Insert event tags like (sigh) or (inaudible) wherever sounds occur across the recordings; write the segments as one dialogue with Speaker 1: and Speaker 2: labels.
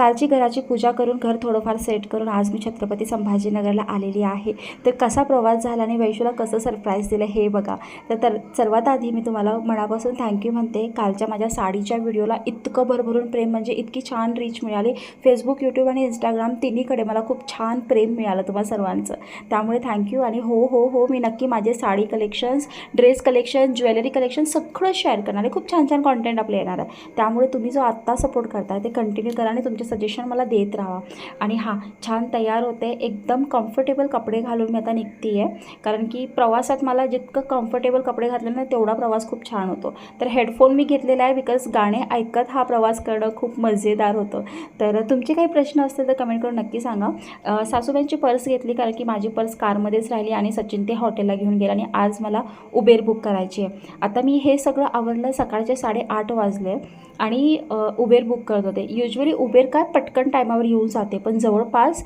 Speaker 1: कालची घराची पूजा करून घर थोडंफार सेट करून आज मी छत्रपती संभाजीनगरला आलेली आहे. तर कसा प्रवास झाला आणि वैशूला कसं सरप्राईज दिलं हे बघा. तर तर सर्वात आधी मी तुम्हाला मनापासून थँक्यू म्हणते. कालच्या माझ्या साडीच्या व्हिडिओला इतकं भरभरून प्रेम म्हणजे इतकी छान रीच मिळाली. फेसबुक यूट्यूब आणि इंस्टाग्राम तिन्हीकडे मला खूप छान प्रेम मिळालं तुम्हाला सर्वांचं. त्यामुळे थँक्यू आणि हो हो हो मी नक्की माझे sari collections dress collection jewellery collection सगळं शेअर करणार आहे. खूप छान छान कॉन्टेंट आपलं येणार आहे. त्यामुळे तुम्ही जो आत्ता सपोर्ट करताय ते कंटिन्यू करा आणि तुमच्या सजेशन मला देत राहा. आणि हां छान तयार होते. एकदम कम्फर्टेबल कपडे घालून मी आता निघते आहे कारण की प्रवासात मला जितकं कम्फर्टेबल कपडे घातले ना तेवढा प्रवास खूप छान होतो. तर हेडफोन मी घेतलेला आहे बिकॉज गाणे ऐकत हा प्रवास करणं खूप मजेदार होतं. तर तुमचे काही प्रश्न असतील तर कमेंट करून नक्की सांगा. सासूबाईंची पर्स घेतली कारण की माझी पर्स कारमध्येच राहिली आणि सचिन ते हॉटेलला घेऊन गेला आणि आज मला उबेर बुक करायची आहे. आता मी हे सगळं आवडलं सकाळचे साडेआठ वाजले आणि उबेर बुक करत होते. युजली उबेर का काय पटकन टायमावर येऊन जाते. पण जवळपास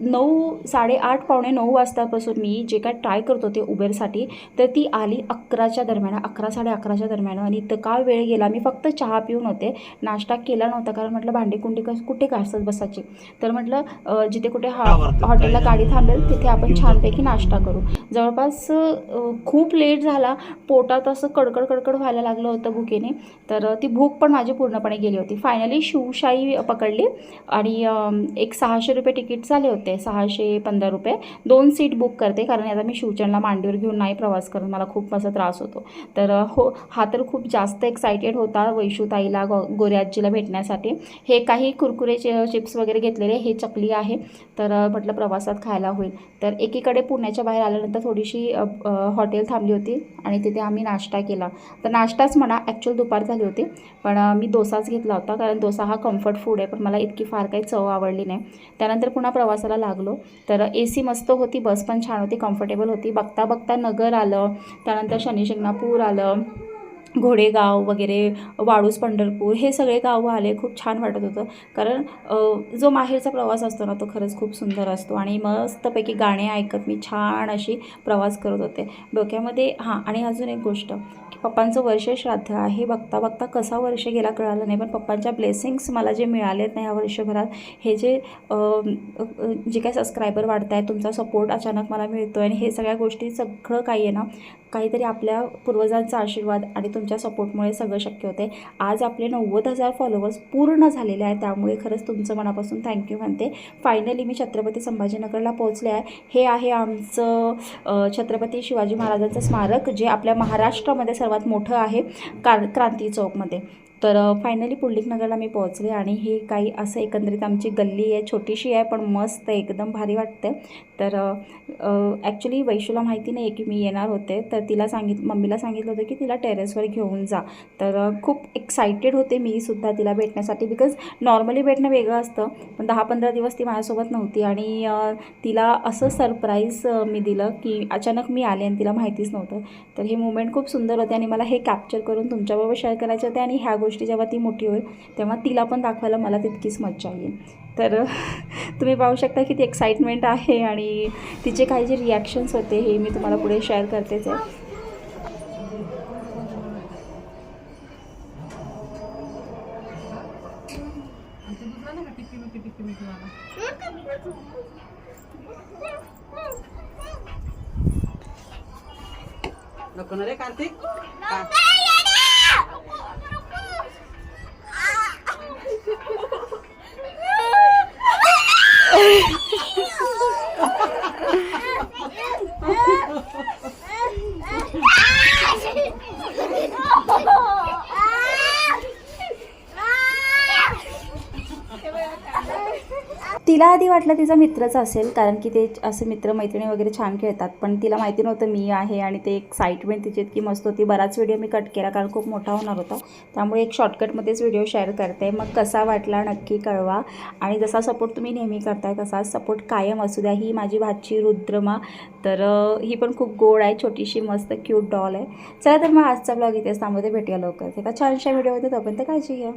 Speaker 1: नऊ साडेआठ पावणे नऊ वाजतापासून मी जे काय ट्राय करत होते उबेरसाठी तर ती आली अकराच्या दरम्यान अकरा साडे अकराच्या दरम्यान. आणि इतका वेळ गेला मी फक्त चहा पिऊन होते. नाश्ता केला नव्हता कारण म्हटलं भांडी कुंडी कस कुठे घासत बसायची? तर म्हटलं जिथे कुठे हा हॉटेलला गाडी थांबेल तिथे आपण छानपैकी नाश्ता करू. जवळपास खूप लेट झाला. पोटात असं कडकड कडकड व्हायला लागलं होतं भुकेने. तर ती भूक पण माझी पूर्णपणे गेली होती. फायनली शिवशाही पकडली. आणि एक सहाशे रुपये तिकीट झाले होते. सहाशे पंधरा रुपये. दोन सीट बुक करते कारण आता मी शिवचरणला मांडीवर घेऊन नाही प्रवास करून मला खूप असा त्रास होतो. तर हो हा तर खूप जास्त एक्सायटेड होता वैशूताईला गो गोऱ्याजीला भेटण्यासाठी. हे काही कुरकुरे चिप्स वगैरे घेतलेले हे चकली आहे. तर म्हटलं प्रवासात खायला होईल. तर एकीकडे पुण्याच्या बाहेर आल्यानंतर थोडीशी हॉटेल थांबली होती आणि तिथे आम्ही नाश्ता केला. तर नाश्ताच म्हणा ॲक्च्युअल दुपार झाली होती. पण मी डोसाच घेतला होता कारण डोसा हा कम्फर्ट फूड आहे. पण मला इतकी फार काही चव आवडली नाही. त्यानंतर पुन्हा प्रवासाला लागलो. तर ए सी मस्त होती बस पण छान होती कम्फर्टेबल होती. बघता बघता नगर आलं त्यानंतर शनिशिंगणापूर आलं. घोडेगाव वगैरे वाळूस पंढरपूर हे सगळे गाव आले खूप छान वाटत होतं. कारण जो माहेरचा प्रवास असतो ना तो खरंच खूप सुंदर असतो आणि मस्तपैकी गाणे ऐकत मी छान अशी प्रवास करत होते. डोक्यामध्ये हां आणि अजून एक गोष्ट की पप्पांचं वर्ष श्राद्ध आहे. बघता बघता कसा वर्ष गेला कळालं नाही पण पप्पांच्या ब्लेसिंग्स मला जे मिळालेत नाही ह्या वर्षभरात हे जे जे काही सबस्क्रायबर वाढत आहे तुमचा सपोर्ट अचानक मला मिळतो आहे आणि हे सगळ्या गोष्टी सगळं काही आहे ना काहीतरी आपल्या पूर्वजांचा आशीर्वाद आणि तुम तुमच्या सपोर्टमुळे सगळं शक्य होते आज आपले नव्वद हजार फॉलोअर्स पूर्ण झालेले आहेत त्यामुळे खरंच तुमचं मनापासून थँक्यू म्हणते. फायनली मी छत्रपती संभाजीनगरला पोहोचले आहे. हे आहे आमचं छत्रपती शिवाजी महाराजांचं स्मारक जे आपल्या महाराष्ट्रामध्ये सर्वात मोठं आहे कार क्रांती चौकमध्ये. तर फायनली पुंडलिक नगरला मी पोहोचले आणि हे काही असं एकंदरीत आमची गल्ली आहे छोटीशी आहे पण मस्त आहे एकदम भारी वाटते तर ॲक्च्युली वैशूला माहिती नाही आहे की मी येणार होते. तर तिला सांगित मम्मीला सांगितलं होतं की तिला टेरेसवर घेऊन जा. तर खूप एक्सायटेड होते मी सुद्धा तिला भेटण्यासाठी बिकॉज नॉर्मली भेटणं वेगळं असतं. पण दहा पंधरा दिवस ती माझ्यासोबत नव्हती आणि तिला असं सरप्राईज मी दिलं की अचानक मी आले आणि तिला माहितीच नव्हतं. तर हे मुमेंट खूप सुंदर होते आणि मला हे कॅप्चर करून तुमच्याबरोबर शेअर करायचे होते आणि ह्या गोष्टी जेव्हा ती मोठी होईल तेव्हा तिला पण दाखवायला मला तितकीच मज्जा येईल. तर (laughs) तुम्ही पाहू शकता की ती एक्साइटमेंट आहे आणि तिचे काही जे रिॲक्शन्स होते हे मी तुम्हाला पुढे शेअर करतेच आहे.
Speaker 2: नको ना रे कार्तिक. ああ!
Speaker 1: तिला आधी वाटलं तिचा मित्रच असेल कारण की ते असे मित्र मैत्रिणी वगैरे छान खेळतात. पण तिला माहिती नव्हतं मी आहे आणि ते एक्साइटमेंट तिची इतकी मस्त होती. बराच व्हिडिओ मी कट केला कारण खूप मोठा होणार होता. त्यामुळे एक शॉर्टकटमध्येच व्हिडिओ शेअर करते. मग कसा वाटला नक्की कळवा. आणि जसा सपोर्ट तुम्ही नेहमी करताय तसा सपोर्ट कायम असू द्या. ही माझी भाची रुद्रमा. तर ही पण खूप गोड आहे छोटीशी मस्त क्यूट डॉल आहे. चला तर मग आजचा ब्लॉग इथेच थांबवते. भेटूया लवकर एका छानशा व्हिडिओ तोपर्यंत काळजी घ्या.